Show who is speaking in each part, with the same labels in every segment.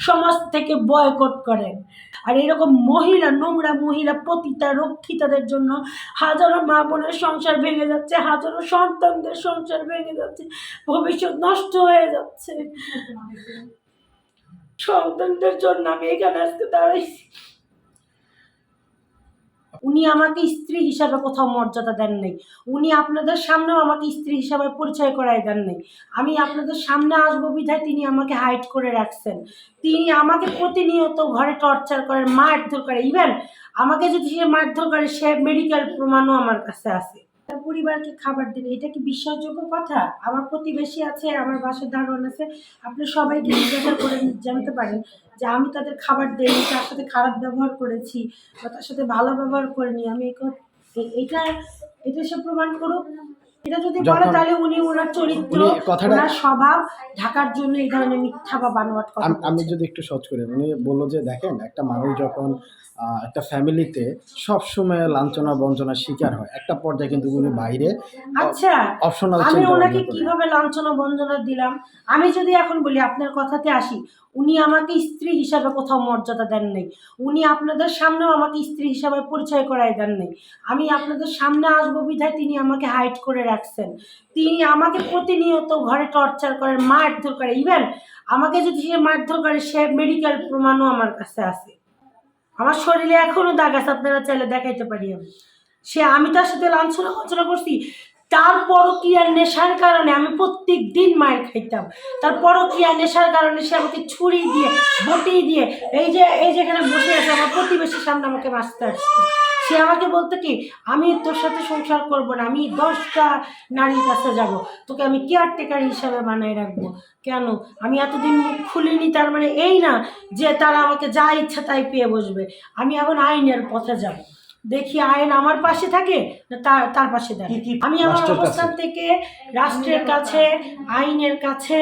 Speaker 1: সমাজ থেকে বয়কট করেন। আর এরকম মহিলা, নোংরা মহিলা, পতিতা, রক্ষিতাদের জন্য হাজারো মা বোনের সংসার ভেঙে যাচ্ছে, হাজারো সন্তানদের সংসার ভেঙে যাচ্ছে, ভবিষ্যৎ নষ্ট হয়ে যাচ্ছে। সন্তানদের জন্য আমি এখানে আজকে দাঁড়াইছি। উনি আমাকে স্ত্রী হিসাবে কোথাও মর্যাদা দেন নাই। উনি আপনাদের সামনেও আমাকে স্ত্রী হিসাবে পরিচয় করাই দেন নাই। আমি আপনাদের সামনে আসব বিধায় তিনি আমাকে হাইট করে রাখছেন। তিনি আমাকে প্রতিনিয়ত ঘরে টর্চার করেন মারধর করে। ইভেন আমাকে যদি সে মারধর করে, সে মেডিকেল প্রমাণও আমার কাছে আছে। তার পরিবারকে খাবার দেবে। এটা কি বিশ্বাসযোগ্য কথা? আমার প্রতিবেশী আছে, আমার বাসার দারোয়ান আছে। আপনি সবাই জিজ্ঞাসা করে জানতে পারেন যে আমি তাদের খাবার দেই তার সাথে খারাপ ব্যবহার করেছি বা তার সাথে ভালো ব্যবহার করিনি। আমি এটা এটা সে প্রমাণ করুক। এটা যদি বলে তাহলে উনি ওনার চরিত্র
Speaker 2: কথাটা-
Speaker 1: ওনার স্বভাব ঢাকার জন্য এই ধরনের মিথ্যা বা বানোয়াট কথা
Speaker 2: আমি যদি একটু সহজ করি উনি বলল যে দেখেন একটা মানুষ যখন একটা ফ্যামিলিতে সবসময় লাঞ্ছনা বঞ্চনার শিকার হয় একটা পর্যায়ে কিন্তু উনি বাইরে
Speaker 1: আচ্ছা
Speaker 2: অপশনাল
Speaker 1: আমি ওনাকে কীভাবে লাঞ্ছনা বঞ্চনা দিলাম? আমি যদি এখন বলি আপনার কথাতে আসি উনি আমাকে স্ত্রী হিসাবে কোথাও মর্যাদা দেন নাই। উনি আপনাদের সামনেও আমাকে স্ত্রী হিসাবে পরিচয় করাই দেন নাই। আমি আপনাদের সামনে আসব বিধায় তিনি আমাকে হাইট করে রাখছেন তিনি আমাকে প্রতিনিয়ত ঘরে টর্চার করেন মারধর করে। ইভেন আমাকে যদি সে মারধর করে, সে মেডিকেল প্রমাণও আমার কাছে আছে। আমার শরীরে এখনও দাগ আছে, আপনারা চাইলে দেখাইতে পারি আমি। সে, আমি তার সাথে লাঞ্ছনা বঞ্চনা করছি। তার পরকীয়ার নেশার কারণে আমি প্রত্যেক দিন মায়ের খাইতাম। তার পরকীয়ার নেশার কারণে সে আমাকে ছুরি দিয়ে, বটি দিয়ে, এই যে, এই যেখানে বসে আছে, আমার প্রতিবেশীর সামনে আমাকে বাঁচতে আসছে। সে আমাকে বলতো কি, আমি তোর সাথে সংসার করব না, আমি দশটা নারীর কাছে যাব, তোকে আমি কেয়ারটেকার হিসাবে বানাই রাখব। কেন? আমি এতদিন মুখ খুলিনি, তার মানে এই না যে তারা আমাকে যা ইচ্ছা তাই পেয়ে বসবে। আমি এখন আইনের পথে যাব। দেখি আইন আমার পাশে থাকে না তার তার পাশে থাকে আমি আমার অবস্থান থেকে রাষ্ট্রের কাছে আইনের কাছে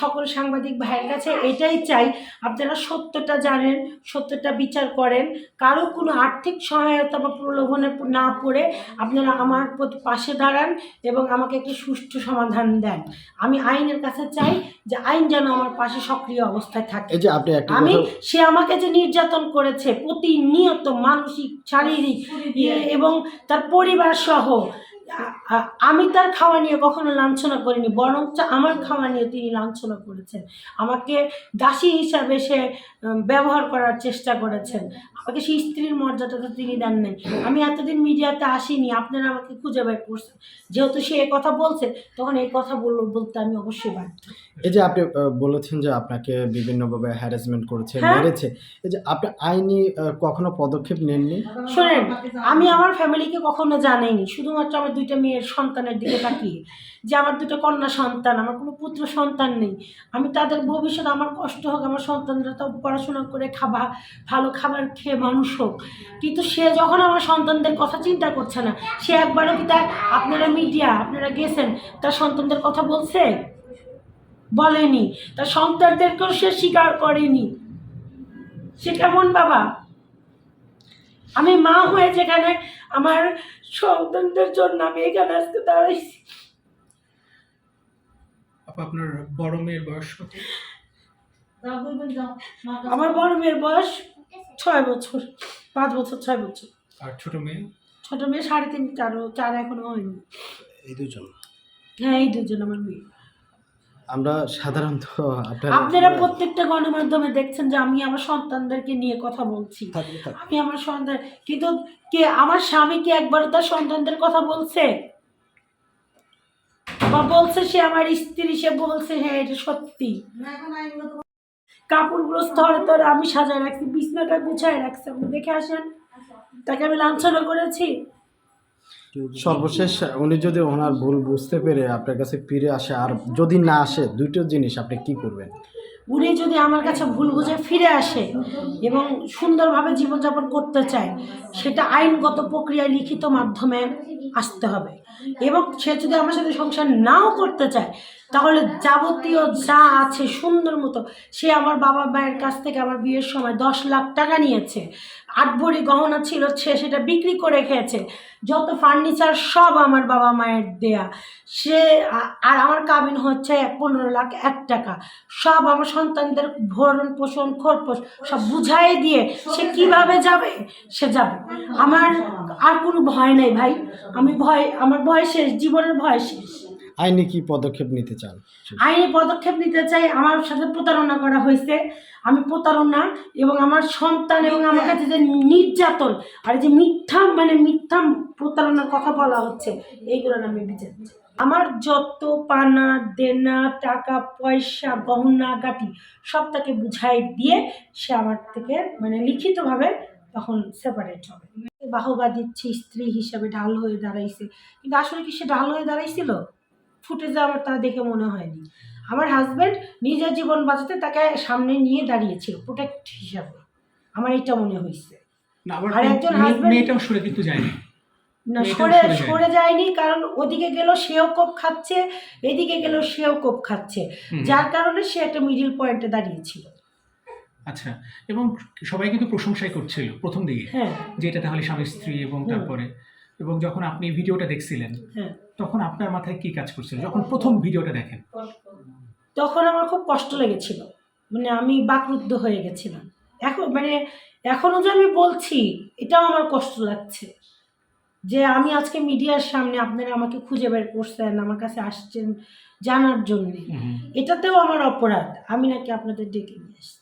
Speaker 1: সকল সাংবাদিক ভাইয়ের কাছে এটাই চাই। আপনারা সত্যটা জানেন সত্যটা বিচার করেন। কারও কোনো আর্থিক সহায়তা বা প্রলোভনে না পড়ে আপনারা আমার পাশে দাঁড়ান এবং আমাকে একটি সুষ্ঠু সমাধান দেন। আমি আইনের কাছে চাই যে আইন যেন আমার পাশে সক্রিয় অবস্থায় থাকে। আমি সে আমাকে যে নির্যাতন করেছে প্রতিনিয়ত মানসিক শারীরিক এবং তার পরিবার সহ আমি তার খাওয়া নিয়ে কখনো লাঞ্ছনা করিনি বরঞ্চ আমার খাওয়া নিয়ে তিনি লাঞ্ছনা করেছেন। আমাকে দাসী হিসাবে সে ব্যবহার করার চেষ্টা করেছেন। আমাকে সেই স্ত্রীর মর্যাদাটা তিনি দেন নাই। আমি এতদিন মিডিয়াতে আসিনি আপনারা আমাকে খুঁজে বের করছেন। যেহেতু সে এ কথা বলছে তখন এই কথা বল- বলতে আমি অবশ্যই বাধ্য।
Speaker 2: এই যে আপনি বলেছেন যে আপনাকে বিভিন্নভাবে হ্যারাসমেন্ট করেছে
Speaker 1: হ্যাঁ।
Speaker 2: মেরেছে এই যে আপনি আইনি কখনো পদক্ষেপ নেননি?
Speaker 1: শোনেন আমি আমার ফ্যামিলিকে কখনো জানাইনি শুধুমাত্র আমার দুইটা মেয়ের সন্তানের দিকে তাকিয়ে যে আমার দুটো কন্যা সন্তান, আমার কোনো পুত্র সন্তান নেই। আমি তাদের ভবিষ্যৎ আমার কষ্ট হোক, আমার সন্তানরা তো পড়াশোনা করে খাবার ভালো খাবার খেয়ে মানুষ হোক। কিন্তু সে যখন আমার সন্তানদের কথা চিন্তা করছে না, সে একবারও কি তার, আপনারা মিডিয়া আপনারা গেছেন, তার সন্তানদের কথা বলছে? বলেনি। তার সন্তানদেরকেও সে স্বীকার করেনি। সে কেমন বাবা? আমি মা হয়ে যেখানে আমার সন্তানদের জন্য আমি এখানে আজকে দাঁড়াইছি।
Speaker 3: আপনার বড় মেয়ের বয়স কত?
Speaker 1: আমার বড় মেয়ের বয়স ছয় বছর পাঁচ বছর ছয় বছর।
Speaker 3: আর ছোট মেয়ে?
Speaker 1: ছোট মেয়ে সাড়ে তিন চার চার এখনও হয়নি।
Speaker 2: এই দুজন?
Speaker 1: হ্যাঁ এই দুজন আমার মেয়ে।
Speaker 2: আমরা সাধারণত আপনারা
Speaker 1: প্রত্যেকটা গণমাধ্যমে দেখছেন যে আমি আমার সন্তানদেরকে নিয়ে কথা বলছি। আমি আমার সন্তান কিন্তু কে আমার স্বামী কি একবারও তার সন্তানদের কথা বলছে? বা বলছে সে আমার স্ত্রী সে বলছে হ্যাঁ এটা সত্যি। কাপড়গুলো স্তরে স্তরে আমি সাজায় রাখছি বিছনাটা গুছায় রাখছি। আপনি দেখে আসেন তাকে আমি লাঞ্ছনা করেছি।
Speaker 2: সর্বশেষ উনি যদি ওনার ভুল বুঝতে পেরে আপনার কাছে ফিরে আসে, আর যদি না আসে দুটো জিনিস আপনি কি করবেন?
Speaker 1: উনি যদি আমার কাছে ভুল বুঝে ফিরে আসে এবং সুন্দরভাবে জীবনযাপন করতে চায়, সেটা আইনগত প্রক্রিয়ায় লিখিত মাধ্যমে আসতে হবে। এবং সে যদি আমার সাথে সংসার নাও করতে চায় তাহলে যাবতীয় যা আছে সুন্দর মতো, সে আমার বাবা মায়ের কাছ থেকে আমার বিয়ের সময় দশ লাখ টাকা নিয়েছে। আট ভরি গহনা ছিল, সে সেটা বিক্রি করে খেয়েছে। যত ফার্নিচার সব আমার বাবা মায়ের দেয়া। সে, আর আমার কাবিন হচ্ছে পনেরো লাখ এক টাকা। সব আমার সন্তানদের ভরণ পোষণ খরপোষ সব বুঝাই দিয়ে সে কীভাবে যাবে, সে যাবে। আমার আর কোনো ভয় নেই ভাই। আমি ভয়, আমার ভয় শেষ, জীবনের ভয় শেষ।
Speaker 2: আইনি কি পদক্ষেপ নিতে চান?
Speaker 1: আইনি পদক্ষেপ নিতে চাই, আমার সাথে প্রতারণা করা হয়েছে। আমি প্রতারণা এবং আমার সন্তান এবং আমার কাছে যে নির্যাতন আর যে মিথ্যা মানে মিথ্যা প্রতারণার কথা বলা হচ্ছে, এইগুলো আমি বিচার আমার যত পানা, দেনা, টাকা, পয়সা, গহনা, গাটি, সব তাকে বুঝাই দিয়ে সে আমার থেকে মানে লিখিতভাবে তখন সেপারেট হবে। বাহবা দিচ্ছে, স্ত্রী হিসাবে ঢাল হয়ে দাঁড়াইছে। কিন্তু আসলে কি সে ঢাল হয়ে দাঁড়াইছিল? ফুটেজে আমার তা দেখে মনে হয়নি। আমার হাজব্যান্ড নিজের জীবন বাঁচাতে তাকে সামনে নিয়ে দাঁড়িয়েছিল প্রোটেক্ট হিসাবে। আমার এটা মনে হয়েছে। আর একজন husband-
Speaker 3: সরে কিন্তু যায়নি।
Speaker 1: না সরে
Speaker 3: সরে যায়নি।
Speaker 1: কারণ ওদিকে গেলেও সেও কোপ খাচ্ছে এদিকে গেলেও সেও কোপ খাচ্ছে। যার কারণে সে একটা মিডিল পয়েন্টে দাঁড়িয়েছিল।
Speaker 3: আচ্ছা এবং সবাই কিন্তু প্রশংসাই করছিল প্রথম দিকে
Speaker 1: হ্যাঁ।
Speaker 3: যে এটা তাহলে স্বামী স্ত্রী এবং তারপরে এবং যখন আপনি ভিডিওটা দেখছিলেন
Speaker 1: হ্যাঁ।
Speaker 3: তখন আপনার মাথায় কি কাজ করছিল? যখন প্রথম ভিডিওটা দেখেন।
Speaker 1: তখন আমার খুব কষ্ট লেগেছিল। মানে আমি বাকরুদ্ধ হয়ে গেছিলাম। এখন মানে এখনও যে আমি বলছি এটাও আমার কষ্ট লাগছে। যে আমি আজকে মিডিয়ার সামনে আপনারা আমাকে খুঁজে বের করছেন আমার কাছে আসছেন জানার জন্যে। এটাতেও আমার অপরাধ। আমি নাকি আপনাদের ডেকে নিয়ে এসেছি